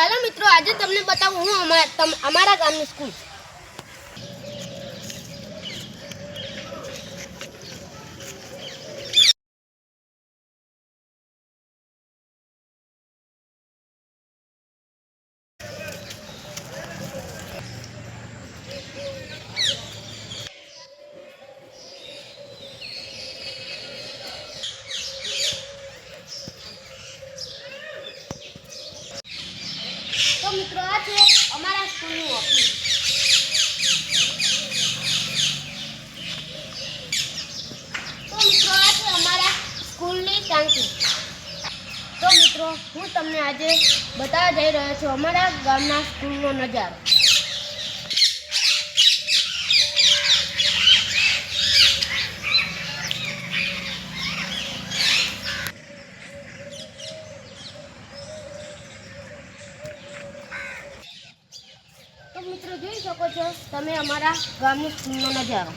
ચાલો મિત્રો આજે તમને બતાવું હું અમારા અમારા ગામની સ્કૂલ તો મિત્રો આ છે અમારા સ્કૂલનું ઓફિસ તો મિત્રો છે અમારા સ્કૂલની ટાંકી. તો મિત્રો હું તમને આજે બતાવવા જઈ રહ્યો છું અમારા ગામના સ્કૂલનો નજારો. મિત્રો જોઈ શકો છો, તમે અમારા ગામની સ્કૂલનો નજારો.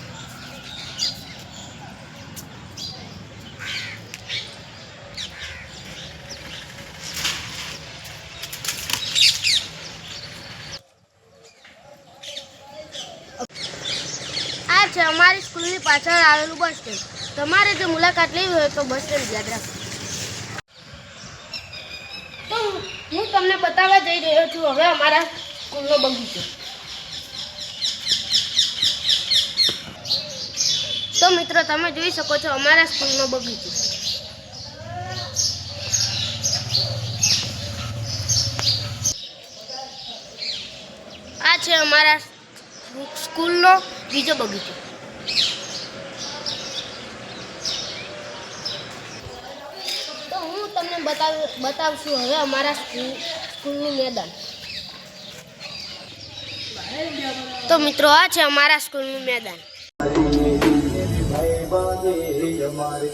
આ છે અમારી સ્કૂલની પાછળ આવેલું બસ સ્ટેન્ડ. તમારે જો મુલાકાત લેવી હોય તો બસ સ્ટેન્ડ યાદ રાખો. તો હું તમને બતાવવા જઈ રહ્યો છું, હવે અમારા સ્કૂલનો બગીચો. તો મિત્રો, તમે જોઈ શકો છો અમારા સ્કૂલનો બગીચો. આ છે અમારા સ્કૂલનો બીજો બગીચો. તો હું તમને બતાવ, બતાવશું હવે અમારા સ્કૂલ, સ્કૂલનું મેદાન. તો મિત્રો આ છે અમારા સ્કૂલનું મેદાન ભાઈ